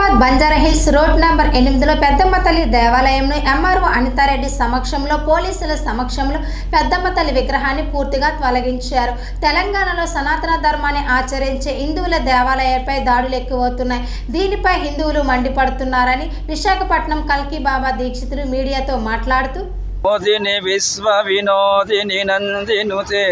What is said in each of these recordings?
Hyderabad Banjara Hills road number ఎనిమిదిలో పెద్దమ్మ తల్లి దేవాలయంను ఎంఆర్ఓ అనితారెడ్డి సమక్షంలో పోలీసుల సమక్షంలో పెద్దమ్మ తల్లి విగ్రహాన్ని పూర్తిగా తొలగించారు. తెలంగాణలో సనాతన ధర్మాన్ని ఆచరించే హిందువుల దేవాలయాలపై దాడులు ఎక్కువవుతున్నాయి. దీనిపై హిందువులు మండిపడుతున్నారని విశాఖపట్నం కల్కి బాబా దీక్షితులు మీడియాతో మాట్లాడుతూ విశ్వ వినోదిని నందినుతే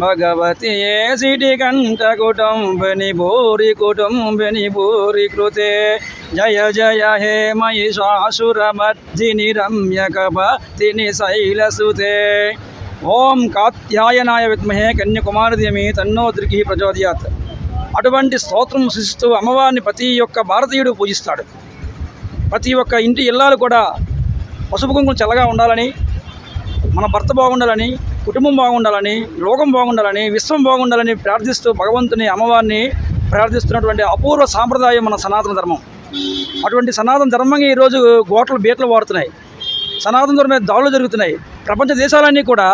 భగవతి ఏ సిటి కంఠ కుటుంబని భూరి కుటుంబని భూరి కృతే. జయ జయ హే మహిషాసురమర్దిని రమ్యకపతిని శైలసుతే. ఓం కాత్యాయనాయ విద్మహే కన్యకుమారదేమి తన్నో తన్నోద్రికి ప్రచోదయాత్. అటువంటి స్తోత్రం సృష్టిస్తూ అమ్మవారిని ప్రతి ఒక్క భారతీయుడు పూజిస్తాడు. ప్రతి ఒక్క ఇంటి ఇల్లాలు కూడా పసుపు కుంకుమ చల్లగా ఉండాలని మన భర్త బాగుండాలని కుటుంబం బాగుండాలని లోకం బాగుండాలని విశ్వం బాగుండాలని ప్రార్థిస్తూ భగవంతుని అమ్మవారిని ప్రార్థిస్తున్నటువంటి అపూర్వ సాంప్రదాయం మన సనాతన ధర్మం. అటువంటి సనాతన ధర్మంగా ఈరోజు గోటలు బీటలు వాడుతున్నాయి. సనాతన ధర్మం మీద దాడులు జరుగుతున్నాయి. ప్రపంచ దేశాలన్నీ కూడా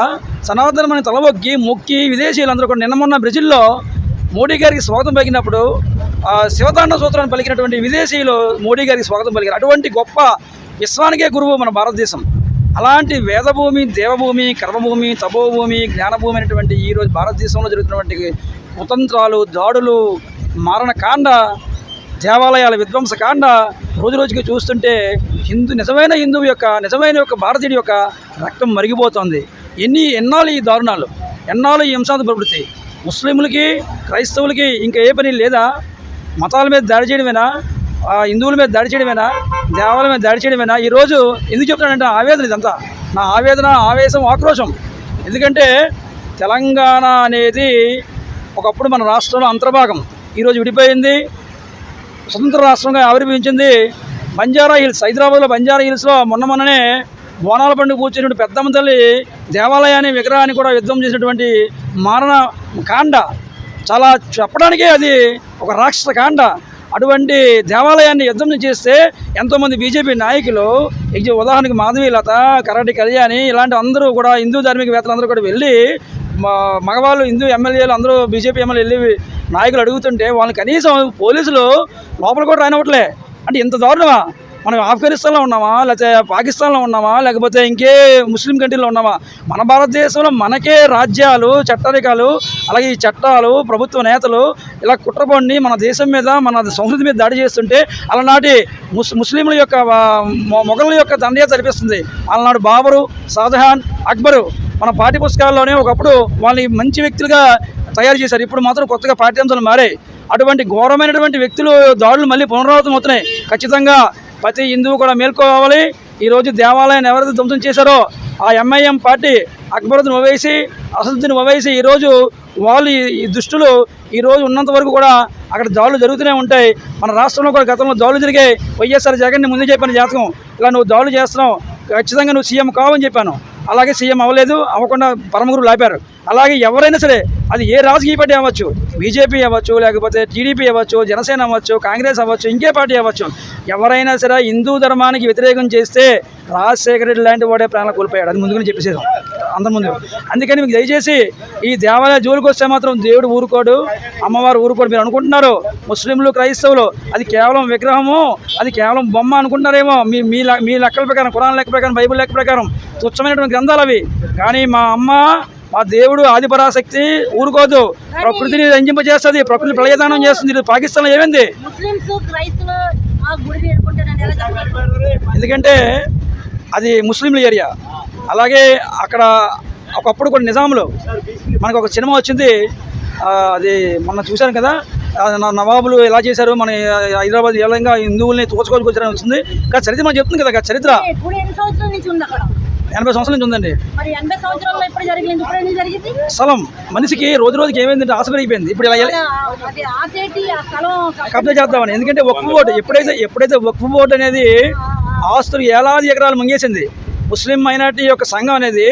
సనాతన ధర్మాన్ని తలవొక్కి మొక్కి విదేశీయులందరూ కూడా నిన్న మొన్న బ్రెజిల్లో మోడీ గారికి స్వాగతం పలికినప్పుడు ఆ శివతాండ సూత్రాన్ని పలికినటువంటి విదేశీయులు మోడీ గారికి స్వాగతం పలికారు. అటువంటి గొప్ప విశ్వానికే గురువు మన భారతదేశం. అలాంటి వేదభూమి దేవభూమి కర్మభూమి తపోభూమి జ్ఞానభూమి అనేటువంటి ఈరోజు భారతదేశంలో జరుగుతున్నటువంటి కుతంత్రాలు దాడులు మారణకాండ దేవాలయాల విధ్వంసకాండ రోజు రోజుకి చూస్తుంటే హిందూ నిజమైన హిందువు యొక్క నిజమైన యొక్క భారతీయుడి యొక్క రక్తం మరిగిపోతుంది. ఎన్ని ఎన్నాళ్ళు ఈ దారుణాలు? ఎన్నాళ్ళు ఈ హింసాంత ప్రవృత్తి? ముస్లింలకి క్రైస్తవులకి ఇంకా ఏ పని లేదా? మతాల మీద దాడి చేయడమేనా? హిందువుల మీద దాడి చేయడమేనా? దేవాలయం మీద దాడి చేయడమేనా? ఈరోజు ఎందుకు చెప్తున్నానంటే ఆవేదన ఇదంతా. నా ఆవేదన ఆవేశం ఆక్రోశం. ఎందుకంటే తెలంగాణ అనేది ఒకప్పుడు మన రాష్ట్రంలో అంతర్భాగం. ఈరోజు విడిపోయింది. స్వతంత్ర రాష్ట్రంగా ఆవిర్భవించింది బంజారా హిల్స్. హైదరాబాద్లో బంజారా హిల్స్లో మొన్న మొన్ననే బోనాల పండుగ కూర్చున్నటువంటి పెద్దమ్మ తల్లి దేవాలయాన్ని విగ్రహాన్ని కూడా యుద్ధం చేసినటువంటి మారణ కాండ. చాలా చెప్పడానికే అది ఒక రాక్షస కాండ. అటువంటి దేవాలయాన్ని యుద్ధం చేస్తే ఎంతోమంది బీజేపీ నాయకులు ఇక ఉదాహరణకి మాధవి లత కళ్యాణి ఇలాంటి అందరూ కూడా హిందూ ధార్మికవేత్తలు అందరూ కూడా వెళ్ళి మగవాళ్ళు హిందూ ఎమ్మెల్యేలు అందరూ బీజేపీ ఎమ్మెల్యే వెళ్ళి నాయకులు అడుగుతుంటే వాళ్ళని కనీసం పోలీసులు లోపల కూడా రానివ్వట్లే. అంటే ఇంత దారుణమా? మనం ఆఫ్ఘనిస్తాన్లో ఉన్నామా? లేకపోతే పాకిస్తాన్లో ఉన్నామా? లేకపోతే ఇంకే ముస్లిం కంట్రీలో ఉన్నామా? మన భారతదేశంలో మనకే రాజ్యాలు చట్టరికాలు అలాగే ఈ చట్టాలు ప్రభుత్వ నేతలు ఇలా కుట్రపండి మన దేశం మీద మన సంస్కృతి మీద దాడి చేస్తుంటే అలనాటి ముస్ ముస్లింల యొక్క మొఘల మొ- యొక్క దండయ జరిపిస్తుంది. అలనాడు బాబరు షాజహాన్ అక్బరు మన పాఠ్య పుస్తకాల్లోనే ఒకప్పుడు వాళ్ళని మంచి వ్యక్తులుగా తయారు చేశారు. ఇప్పుడు మాత్రం కొత్తగా పాఠ్యాంశాలు మారాయి. అటువంటి ఘోరమైనటువంటి వ్యక్తులు దాడులు మళ్ళీ పునరావృతం అవుతున్నాయి ఖచ్చితంగా ప్రతి హిందువు కూడా మేల్కోవాలి. ఈరోజు దేవాలయాన్ని ఎవరైతే ధ్వంసం చేశారో ఆ ఎంఐఎం పార్టీ అక్బరుద్దీన్ ఓవైసీ అసదుద్దీన్ ఓవైసీ ఈరోజు వాళ్ళు ఈ- ఈ దుష్టులు ఈరోజు ఉన్నంత వరకు కూడా అక్కడ దాడులు జరుగుతూనే ఉంటాయి. మన రాష్ట్రంలో కూడా గతంలో దాడులు జరిగాయి. వైఎస్ఆర్ జగన్ని ముందు చెప్పాను జాతకం. ఇలా నువ్వు దాడులు చేస్తున్నావు. ఖచ్చితంగా నువ్వు సీఎం కావని చెప్పాను. అలాగే సీఎం అవ్వలేదు అవ్వకుండా పరమగురు లాపారు. అలాగే ఎవరైనా సరే అది ఏ రాజకీయ పార్టీ అవ్వచ్చు బీజేపీ అవ్వచ్చు లేకపోతే టీడీపీ అవ్వచ్చు జనసేన అవ్వచ్చు కాంగ్రెస్ అవ్వచ్చు ఇంకే పార్టీ అవ్వచ్చు ఎవరైనా సరే హిందూ ధర్మానికి వ్యతిరేకం చేస్తే రాజశేఖర రెడ్డి లాంటి వాడే ప్రాణాలు కోల్పోయాడు. అది ముందుగానే చెప్పేసేదాం ముందు. అందుకని మీకు దయచేసి ఈ దేవాలయ జోలికి వస్తే మాత్రం దేవుడు ఊరుకోడు అమ్మవారు ఊరుకోడు మీరు అనుకుంటున్నారు. ముస్లింలు క్రైస్తవులు అది కేవలం విగ్రహము అది కేవలం బొమ్మ అనుకుంటున్నారేమో. మీ మీ మీ లెక్కల ప్రకారం కురాన్ లెక్క ప్రకారం బైబిల్ లెక్క ప్రకారం తుచ్చమైనటువంటి గ్రంథాలు అవి. కానీ మా అమ్మ మా దేవుడు ఆదిపరాశక్తి ఊరుకోదు. ప్రకృతిని రంజింపజేస్తుంది ప్రకృతి ప్రళయదానం చేస్తుంది. పాకిస్తాన్లో ఏమైంది? ఎందుకంటే అది ముస్లింల ఏరియా. అలాగే అక్కడ ఒకప్పుడు కొన్ని నిజాములు మనకు ఒక సినిమా వచ్చింది అది మొన్న చూశాను కదా నవాబులు ఎలా చేశారు మన హైదరాబాద్ ఏ విధంగా హిందువుల్ని తోచుకోవాల్సి వచ్చారని వచ్చింది. కానీ చరిత్ర మనం చెప్తుంది కదా చరిత్ర. ఎనభై సంవత్సరాల నుంచి ఉందండి. స్థలం మనిషికి రోజు రోజుకి ఏమైందంటే ఆశ పెరిగిపోయింది. ఇప్పుడు ఇలా కబ్జా చేద్దామని. ఎందుకంటే వక్ఫ్ బోర్డు ఎప్పుడైతే ఎప్పుడైతే వక్ఫ్ బోర్డు అనేది ఆస్తులు ఏలాది ఎకరాలు మంగేసింది ముస్లిం మైనార్టీ యొక్క సంఘం అనేది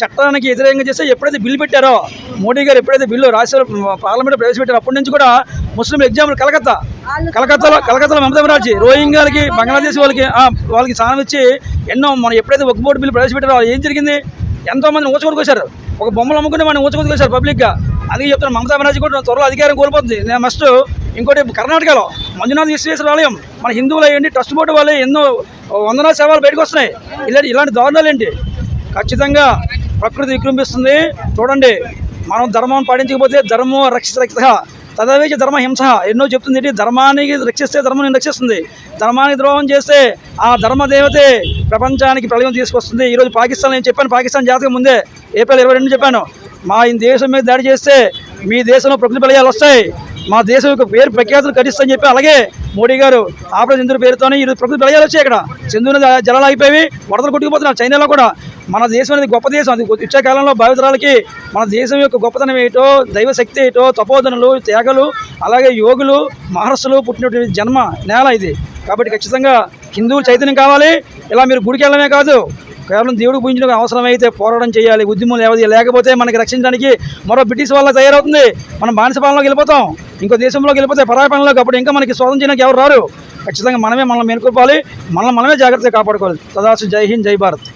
చట్టానికి వ్యతిరేకంగా చేస్తే ఎప్పుడైతే బిల్లు పెట్టారో మోడీ గారు ఎప్పుడైతే బిల్లు రాష్ట్ర పార్లమెంట్ ప్రవేశపెట్టారో అప్పటి నుంచి కూడా ముస్లిం ఎగ్జాంపుల్ కలకత్తా. కలకత్తాలో కలకత్తాలో మమతా బెనర్జీ రోహింగ్యాలకి బంగ్లాదేశ్ వాళ్ళకి వాళ్ళకి స్థానం ఇచ్చి ఎన్నో మనం ఎప్పుడైతే ఒక బోర్డు బిల్లు ప్రవేశపెట్టారో ఏం జరిగింది? ఎంతో మంది ఊచకొడుకొచ్చారు ఒక బొమ్మలు అమ్ముకుంటే మనం ఊచకొడుకొచ్చారు పబ్లిక్గా. అందుకే చెప్తాను మమతా బెనర్జీ కూడా త్వరలో అధికారం కోల్పోతుంది. నేను మస్ట్ ఇంకోటి కర్ణాటకలో మంజునాథ విశ్వేశ్వర ఆలయం. మన హిందువులు అయ్యండి ట్రస్ట్ బోర్డు వాళ్ళే ఎన్నో వందనా సేవలు బయటకు వస్తున్నాయి. ఇలాంటి ఇలాంటి దారుణాలు ఏంటి? ఖచ్చితంగా ప్రకృతి వికృంభిస్తుంది చూడండి మనం ధర్మం పాటించకపోతే ధర్మం రక్షిత రక్షిత తదవేచి ధర్మ హింస. ఎన్నో చెప్తుంది ఏంటి? ధర్మానికి రక్షిస్తే ధర్మం నేను రక్షిస్తుంది. ధర్మానికి ద్రోహం చేస్తే ఆ ధర్మదేవతే ప్రపంచానికి ప్రళయం తీసుకొస్తుంది. ఈరోజు పాకిస్తాన్ నేను చెప్పాను పాకిస్తాన్ జాతకం ముందే ఏప్రిల్ ఇరవై రెండు చెప్పాను. మా ఈ దేశం మీద దాడి చేస్తే మీ దేశంలో ప్రకృతి ప్రళయాలు వస్తాయి. మా దేశం యొక్క పేరు ప్రఖ్యాతులు కట్టిస్తని చెప్పి అలాగే మోడీ గారు ఆపరేషన్ సింధూరు పేరుతోనే ఈరోజు ప్రకృతి ప్రళయాలు వచ్చాయి ఇక్కడ. సింధు జలాలు ఆగిపోయి వరదలు కొట్టుకుపోతున్నారు చైనాలో కూడా మన దేశం అనేది గొప్ప దేశం. అది వచ్చే కాలంలో భావితరాలకి మన దేశం యొక్క గొప్పతనం ఏటో దైవ శక్తి తపోధనలు తపోధనులు త్యాగలు అలాగే యోగులు మహర్షులు పుట్టినటువంటి జన్మ నేల ఇది. కాబట్టి ఖచ్చితంగా హిందువులు చైతన్యం కావాలి. ఇలా మీరు గుడికి వెళ్ళడమే కాదు కేవలం దేవుడు పూజించడం అవసరమైతే పోరాటం చేయాలి ఉద్యమం లేవది లేకపోతే మనకి రక్షించడానికి మరో బ్రిటిష్ వాళ్ళ తయారవుతుంది. మనం బానిస పాలనలోకి వెళ్ళిపోతాం. ఇంకో దేశంలోకి వెళ్ళిపోతే పరాయ పాలనలోకి అప్పుడు ఇంకా మనకి స్వాతంత్రం చేయడానికి ఎవరు రారు? ఖచ్చితంగా మనమే మనల్ని మేలుకోవాలి మనల్ని మనమే జాగ్రత్తగా కాపాడుకోవాలి. తదాసు జై హింద్ జై భారత్.